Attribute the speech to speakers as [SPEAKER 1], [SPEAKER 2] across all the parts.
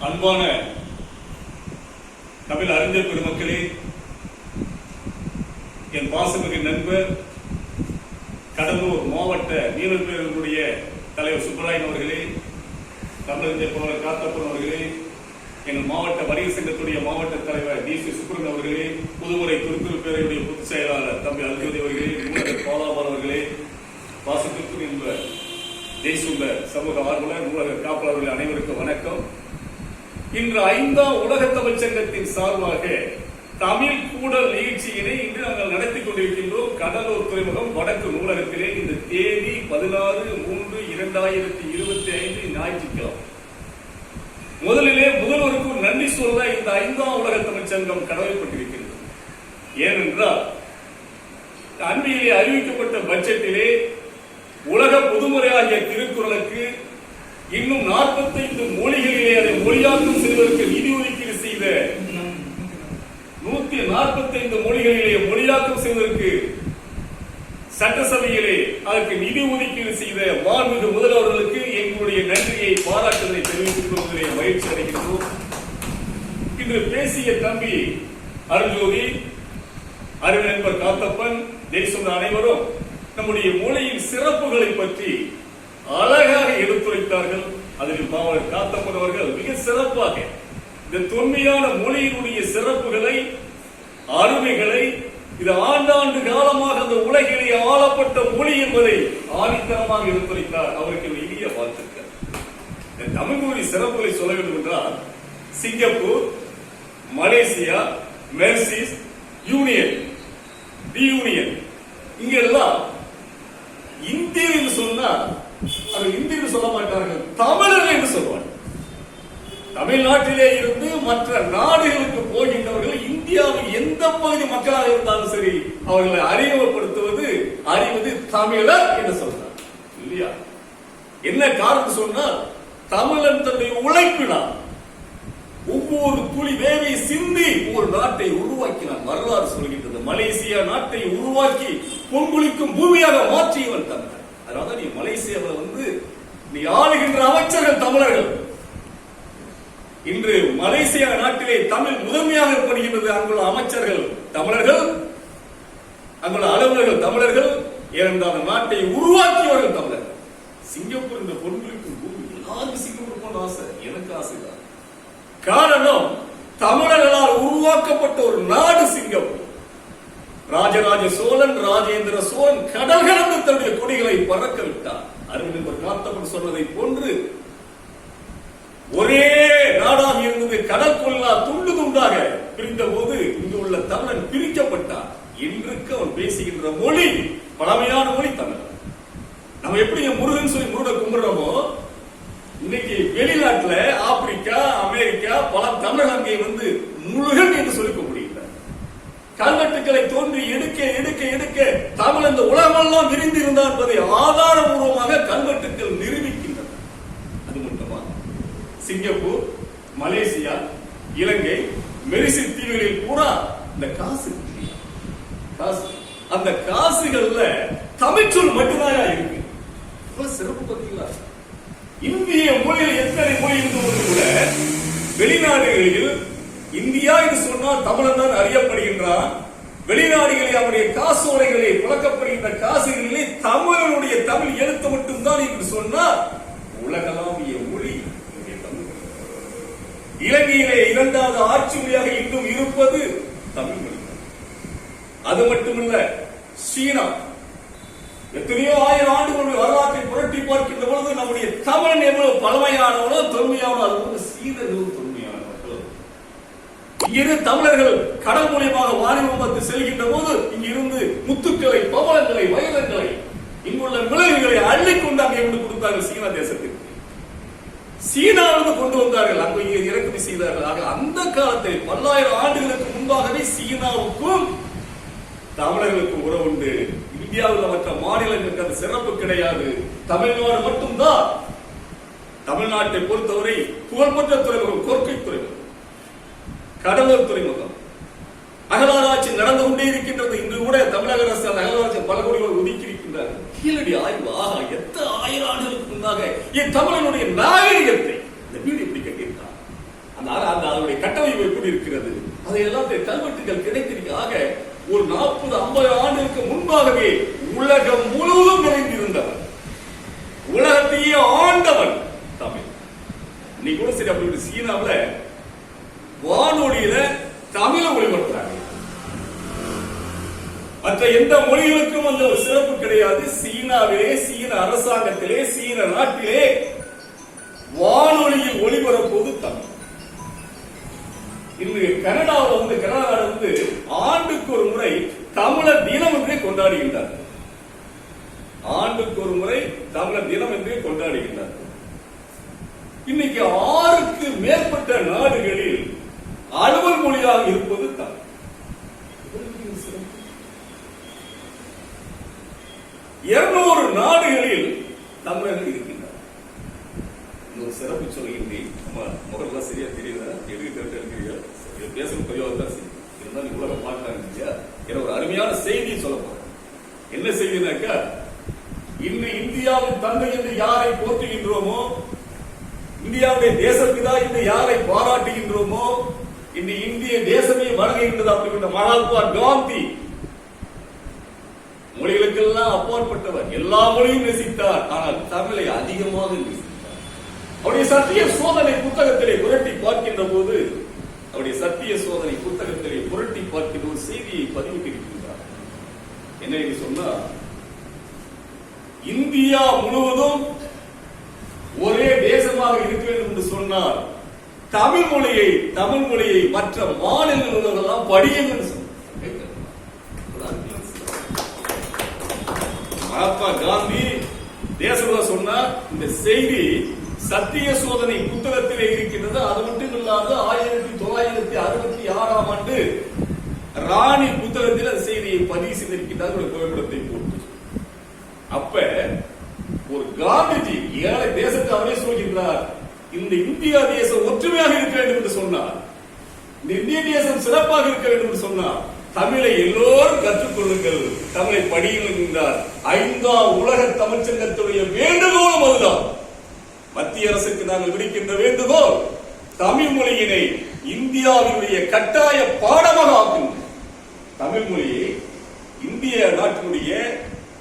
[SPEAKER 1] அன்பான தமிழ் அறிஞர் பெருமக்களே என் பாசமிகு நண்பர் கடலூர் மாவட்ட மீனவர் பேரவையினுடைய தலைவர் சுப்பராயன் அவர்களே தமிழறிஞர் போல காத்தப்பன் அவர்களே எங்கள் மாவட்ட வணிக சங்கத்துடைய மாவட்ட தலைவர் டி சி சுப்ரன் அவர்களே புதுமுறை திருக்குறள் பேரவையுடைய பொதுச் செயலாளர் தம்பி அல்ஜோதி அவர்களே நூலகர் பாலாபால் அவர்களே வாசத்திற்கும் என்பவர் ஜெய்சுந்தர் சமூக ஆர்வலர் நூலகர் காப்பாளர்கள் அனைவருக்கும் வணக்கம். இன்று ஐந்தாம் உலக தமிழ்ச் சங்கத்தின் சார்பாக தமிழ் கூடல் நிகழ்ச்சியினை இன்று நாங்கள் நடத்தி கொண்டிருக்கின்றோம். கடலூர் துறைமுகம் வடக்கு நூலகத்திலே இந்த தேதி பதினாறு மூன்று இரண்டாயிரத்தி இருபத்தி ஐந்து ஞாயிற்றுக்கிழமை. முதலிலே முதல்வருக்கும் நன்றி சொல்ல இந்த ஐந்தாம் உலக தமிழ்ச் சங்கம் கடமைப்பட்டிருக்கின்றது ஏனென்றால் அண்மையிலே அறிவிக்கப்பட்ட பட்ஜெட்டிலே உலக பொதுமுறையாகிய திருக்குறளுக்கு இன்னும் 45 மொழிகளிலே அதை மொழியாக்கம் செய்வதற்கு நிதி ஒதுக்கீடு செய்த நூத்தி நாற்பத்தைந்து மொழிகளிலே மொழியாக்கம் செய்வதற்கு சட்டசபையிலே அதற்கு நிதி ஒதுக்கீடு செய்த மாண்புமிகு முதல்வர்களுக்கு எங்களுடைய நன்றியை பாராட்டுதலை தெரிவித்துக் கொள்வதிலே மகிழ்ச்சி அடைகின்றோம். இன்று பேசிய தம்பி அருள்ஜோதி அருள் நண்பர் காத்தப்பன் தேசம் அனைவரும் நம்முடைய மொழியின் சிறப்புகளை பற்றி அழகாக எடுத்துரைத்தார்கள். அதில் மாவட்ட காத்தப்பட்டவர்கள் மிக சிறப்பாக இந்த தொன்மையான மொழியினுடைய சிறப்புகளை அருமைகளை இது ஆண்டாண்டு காலமாக அந்த உலகிலே ஆளப்பட்ட மொழி என்பதை ஆணித்தரமாக எடுத்துரைத்தார். அவருக்கு இனிய வாழ்த்துக்கள். இந்த தமிழ் மொழி சிறப்புகளை சொல்ல வேண்டும் என்றால் சிங்கப்பூர் மலேசியா மெர்சிஸ் யூனியன் யூனியன். இங்க எல்லாம் இந்தியர் என்று சொன்னால் அது இந்தியர் சொல்ல மாட்டார்கள் தமிழர்கள் என்று சொல்வார்கள் தமிழ்நாட்டிலே இருந்து மற்ற நாடுகளுக்கு போகின்றவர்கள் இந்தியாவின் எந்த பகுதி மக்களாக இருந்தாலும் சரி அவர்களை அறிமுகப்படுத்துவது அறிவது தமிழர் என்று சொல்றார். இல்லையா? என்ன காரணம் சொன்னால் தமிழன் தன்னுடைய உழைப்பினார் ஒவ்வொரு துளி வேவை சிந்தி ஒரு நாட்டை உருவாக்கினார் வரலாறு சொல்கின்றது. மலேசியா நாட்டை உருவாக்கி பொங்குளிக்கும் பூமியாக மாற்றியவன் தமிழர் அதனால நீ மலேசியாவில் வந்து நீ ஆளுகின்ற அமைச்சர்கள் தமிழர்கள். இன்று மலேசியா நாட்டிலே தமிழ் முதன்மையாக ஏற்படுகின்றது அங்குள்ள அமைச்சர்கள் தமிழர்கள் அங்குள்ள அலுவலர்கள் தமிழர்கள் ஏனென்றால் நாட்டை உருவாக்கியவர்கள் தமிழர். சிங்கப்பூர் இந்த பொருட்களுக்கு பூமி எல்லாருக்கும் சிங்கப்பூர் போன ஆசை. எனக்கு ஆசைதான் காரணம் தமிழர்களால் உருவாக்கப்பட்ட ஒரு நாடு சிங்கப்பூர். ராஜராஜ சோழன் ராஜேந்திர சோழன் கடல் கடந்து தன்னுடைய கொடிகளை பறக்க விட்டார். அருள் காத்தவன் சொன்னதை போன்று ஒரே நாடாக இருந்தது கடற்கொள்ளா துண்டு துண்டாக பிரிந்த போது இங்கு உள்ள தமிழன் பிரிக்கப்பட்டார் இன்றுக்கு அவன் பேசுகின்ற மொழி பழமையான மொழி தமிழ். நம்ம எப்படி முருகன் சொல்லி முருகனை கும்பிடுறோமோ? இன்னைக்கு வெளிநாட்டுல ஆப்பிரிக்கா அமெரிக்கா பல தமிழ் அங்கே வந்து முருகன் என்று சொல்லி கும்பிடுகின்றனர் கல்வெட்டுக்களை தோன்றி எடுக்க எடுக்க எடுக்க தமிழ் இந்த உலகமெல்லாம் விரிந்து இருந்தார் என்பதை ஆதாரபூர்வமாக கல்வெட்டுக்கள் நிரூபிக்கின்றன சிங்கப்பூர் மலேசியா இலங்கை மெரிசி தீவுகளில் பூரா இந்த காசு. காசு. அந்த காசுகள்ல தமிழ்ச்சொல் மட்டும்தான் இருக்கு. சிறப்பு பார்த்தீங்களா இந்திய மொழியில் எத்தனை மொழி இருந்தவர்கள் கூட வெளிநாடுகளில் இந்தியா என்று சொன்னால் தமிழன் தான் அறியப்படுகின்றான். வெளிநாடுகளில் அவருடைய காசோலைகளை புழக்கப்படுகின்ற காசுகளிலே தமிழனுடைய தமிழ் எழுத்து மட்டும்தான் என்று சொன்னால் உலகளாவிய இலங்கையிலே இரண்டாவது ஆட்சி மொழியாக இன்னும் இருப்பது தமிழ் மொழி. அது மட்டுமல்ல சீனா. எத்தனையோ ஆயிரம் ஆண்டுகளுடைய வரலாற்றை புரட்டி பார்க்கின்ற பொழுது நம்முடைய தமிழன் எவ்வளவு பழமையானவனோ தொன்மையானோ அது வந்து சீனர்களும் தொன்மையான மக்களும் தமிழர்கள் கடல் மூலியமாக வாணிபம் பார்த்து செல்கின்ற போது இங்கிருந்து முத்துக்களை பவளங்களை வைரங்களை இங்குள்ள விளைவுகளை அள்ளிக்கொண்டு அங்கே கொண்டு கொடுத்தார்கள் சீனா தேசத்திற்கு சீனாவிலிருந்து கொண்டு வந்தார்கள். அங்கு இங்கே இறக்குமதி செய்தார்கள். ஆக அந்த காலத்தில் பல்லாயிரம் ஆண்டுகளுக்கு முன்பாகவே சீனாவுக்கும் தமிழர்களுக்கும் உறவு உண்டு. இந்தியாவில் மற்ற மாநிலங்களுக்கு அந்த சிறப்பு கிடையாது. தமிழ்நாடு மட்டும்தான். தமிழ்நாட்டை பொறுத்தவரை புகழ்பெற்ற துறைமுகம் கோர்க்கை துறைமுகம் கடலூர் துறைமுகம். அகலாராய்ச்சி நடந்து கொண்டே இருக்கின்றது. இன்று கூட தமிழக அரசு அந்த அகலாராய்ச்சி பல கோடிகள் ஒதுக்கி இருக்கின்றார்கள். கீழடி ஆய்வு ஆகா எத்த ஆயிரம் ஆண்டுகளுக்கு முன்னாக என் தமிழனுடைய நாகரிகத்தை இந்த வீடு எப்படி கட்டியிருக்கான்? அந்த அந்த அதனுடைய கட்டமைப்பு எப்படி இருக்கிறது? அதையெல்லாம் கல்வெட்டுகள் கிடைத்திருக்காக ஒரு நாற்பது ஐம்பது ஆண்டுகளுக்கு முன்பாகவே உலகம் முழுவதும் நிறைந்திருந்தவன். உலகத்தையே ஆண்டவன் தமிழ். இன்னைக்கு கூட சரி அப்படி சீனாவில் வானொலியில தமிழ ஒளிபரப்பு மற்ற எந்த மொழிகளுக்கும் அந்த ஒரு சிறப்பு கிடையாது. சீனாவிலே சீன அரசாங்கத்திலே சீன நாட்டிலே வானொலியில் ஒளிபரப்புவது தமிழ். இன்று கனடாவில் வந்து கனடா வந்து ஆண்டுக்கு ஒரு முறை தமிழர் தினம் என்றே கொண்டாடுகின்றார் ஆண்டுக்கு ஒரு முறை தமிழர் தினம் என்றே கொண்டாடுகின்றார் இன்னைக்கு ஆறுக்கு மேற்பட்ட நாடுகளில் அலுவல் மொழியாக இருப்பது தமிழ். இருநூறு நாடுகளில் தமிழர்கள் இருக்கின்றனர் ஒரு சிறப்பு சொல்கின்றேன் நம்ம முகரெல்லாம் சரியா தெரியல. எதுக்கு கரெக்டா இருக்கிறீங்க இது பேசணும் தான் இருந்தாலும் இவ்வளோ பார்க்கறாங்க இல்லையா? என ஒரு அருமையான செய்தி சொல்ல போறேன். என்ன செய்தினாக்கா இன்று இந்தியாவின் தந்தை என்று யாரை போற்றுகின்றோமோ இந்தியாவுடைய தேசப்பிதா இன்று யாரை பாராட்டுகின்றோமோ இன்று இந்திய தேசமே வழங்குகின்றது அப்படின்ற மகாத்மா காந்தி மொழிகளுக்கெல்லாம் அப்பாற்பட்டவர். எல்லா மொழியும் நேசித்தார். ஆனால் தமிழை அதிகமாக நேசித்தார். அவருடைய சத்திய சோதனை புத்தகத்திலே புரட்டி பார்க்கின்ற போது அவருடைய சத்திய சோதனை புத்தகத்திலே புரட்டி பார்க்கின்ற ஒரு செய்தியை பதிவிட்டிருக்கின்றார். என்ன என்று சொன்னா இந்தியா முழுவதும் ஒரே தேசமாக இருக்க வேண்டும் என்று சொன்னால் தமிழ் மொழியை தமிழ் மொழியை மற்ற மாநிலங்களெல்லாம் படியுங்கள் என்று சொன்னார் மகாத்மா காந்தி தேசபத சொன்னார் இந்த செய்தி சத்திய சோதனை புத்தகத்திலே இருக்கின்றது அது மட்டும் இல்லாது ஆயிரத்தி தொள்ளாயிரத்தி அறுபத்தி ஆறாம் ஆண்டு ராணி புத்தகத்தில் அந்த செய்தியை பதிவு செய்திருக்கின்றார் ஒரு புகைப்படத்தை போட்டு. அப்ப ஒரு காந்திஜி ஏழை தேசத்தை அவரே சொல்கின்றார் இந்த இந்தியா தேசம் ஒற்றுமையாக இருக்க வேண்டும் என்று சொன்னார். இந்த இந்திய தேசம் சிறப்பாக இருக்க வேண்டும் என்று சொன்னார். தமிழை எல்லோரும் கற்றுக்கொள்ளுங்கள். தமிழை படியுங்கள் என்றார் ஐந்தாம் உலக தமிழ்ச்சங்கத்துடைய வேண்டுகோளும் அதுதான். மத்திய அரசுக்கு நாங்கள் விடுக்கின்ற வேண்டுகோள் தமிழ் மொழியினை இந்தியாவினுடைய கட்டாய பாடமாக ஆக்கும் தமிழ் மொழியை இந்திய நாட்டினுடைய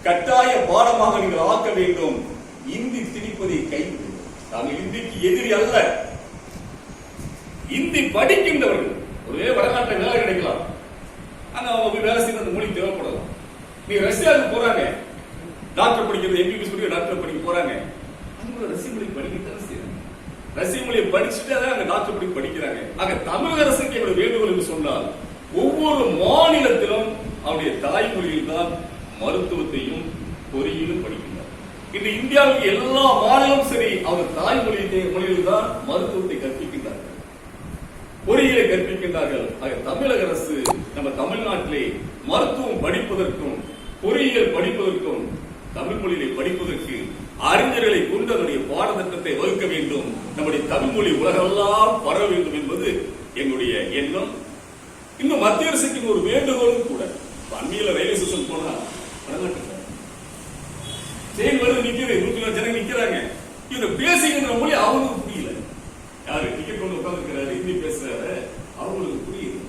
[SPEAKER 1] கட்டாய பாடமாக நீங்கள் ஆக்க வேண்டும். இந்தி திணிப்பதை கைவிடு நாங்கள் இந்திக்கு எதிரி அல்ல. இந்தி படிக்கின்றவர்கள். ஒரே வடநாட்டை வேலை அங்க அவங்க போய் வேலை செய்யறது அந்த மொழி தேவைப்படலாம் எதுக்காக போறாங்க? டாக்டர் படிக்கிறது எம்பிபிஎஸ் படிக்கிற டாக்டர் படிக்க போறாங்க. அவங்க ரஷ்ய மொழி செய்யறாங்க. ரசிமொழியை படிச்சுட்டு தான் அங்க டாக்டர் படிக்க படிக்கிறாங்க. ஆக தமிழக அரசுக்கு எங்களுடைய வேண்டுகோள் என்று சொன்னால் ஒவ்வொரு மாநிலத்திலும் அவருடைய தாய்மொழியில் தான் மருத்துவத்தையும் பொறியியலும் படிக்கின்றார். இன்று இந்தியாவுக்கு எல்லா மாநிலமும் சரி அவர் தாய்மொழியை மொழியில் தான் மருத்துவத்தை கற்பிக்கின்றார்கள். பொறியியலை கற்பிக்கின்றார்கள். ஆக தமிழக அரசு நம்ம தமிழ்நாட்டிலே மருத்துவம் படிப்பதற்கும் பொறியியல் படிப்பதற்கும் தமிழ் மொழியை படிப்பதற்கு அறிஞர்களை கொண்டு அதனுடைய பாடத்திட்டத்தை வகுக்க வேண்டும். நம்முடைய தமிழ் மொழி உலகெல்லாம் பரவ வேண்டும் என்பது என்னுடைய எண்ணம். இன்னும் மத்திய அரசுக்கு ஒரு வேண்டுகோளும் கூட. அண்மையில் ரயில்வே ஸ்டேஷன் போனா வடநாட்டுல ட்ரெயின் வருது நிக்குது நூத்தி நாலு ஜனங்க நிக்கிறாங்க இவங்க பேசுகின்ற மொழி அவங்களுக்கு புரியல யாரு டிக்கெட் கொண்டு உட்கார்ந்துருக்கிறாரு ஹிந்தி பேசுறாரு அவங்களுக்கு புரியுது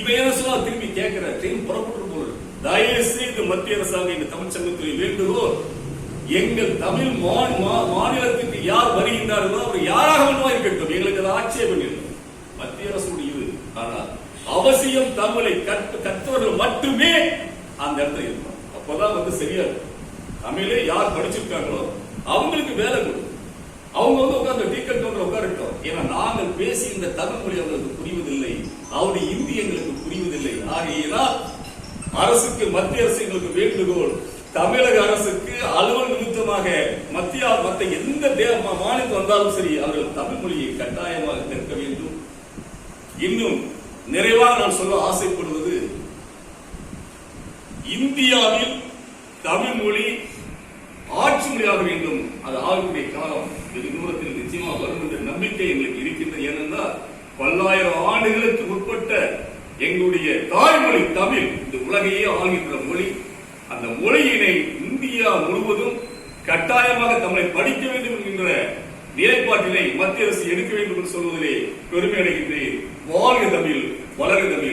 [SPEAKER 1] இவன் என்ன சொல்ல திரும்பி கேட்கிற ட்ரெயின் புறப்பட்டு போல இருக்கு தயவு செய்து மத்திய அரசாங்கம் இந்த தமிழ் சங்கத்தில் வேண்டுகோள் எங்கள் தமிழ் மாநிலத்துக்கு யார் வருகின்றார்களோ அவர் யாராக வேண்டுமா இருக்கட்டும் எங்களுக்கு அது ஆட்சேபம் இல்லை. மத்திய அரசு இது. ஆனால் அவசியம் தமிழை கற்று கற்றவர்கள் மட்டுமே அந்த இடத்துல இருக்கணும் அப்பதான் வந்து சரியா இருக்கும். தமிழே யார் படிச்சிருக்காங்களோ அவங்களுக்கு வேலை கொடுக்கும் அவங்க வந்து உட்கார்ந்து டீக்கெட் கவுண்டர் உட்காரட்டும். ஏன்னா நாங்கள் பேசி இந்த தமிழ் மொழி அவங்களுக்கு புரிவதில்லை. அவருடைய இந்தி எங்களுக்கு புரிவதில்லை. ஆகையினால் அரசுக்கு மத்திய அரசு எங்களுக்கு வேண்டுகோள். தமிழக அரசுக்கு அலுவல் நிமித்தமாக மத்திய மற்ற எந்த தே- மாநிலம் வந்தாலும் சரி அவர்கள் தமிழ் மொழியை கட்டாயமாக கற்க வேண்டும். இன்னும் நிறைவாக நான் சொல்ல ஆசைப்படுவது இந்தியாவில் தமிழ் மொழி ஆட்சி மொழியாக வேண்டும். அது ஆகக்கூடிய காலம். இது தூரத்தில் நிச்சயமா வரும் என்ற நம்பிக்கை எங்களுக்கு இருக்கின்றது. ஏனென்றால் பல்லாயிரம் ஆண்டுகளுக்கு எங்களுடைய தாய்மொழி தமிழ். இந்த உலகையே ஆள்கின்ற மொழி. அந்த மொழியினை இந்தியா முழுவதும் கட்டாயமாக தமிழை படிக்க வேண்டும் என்கின்ற நிலைப்பாட்டினை மத்திய அரசு எடுக்க வேண்டும் என்று சொல்வதிலே பெருமை அடைகின்றேன். வாழ்க தமிழ் வளர்க தமிழ்.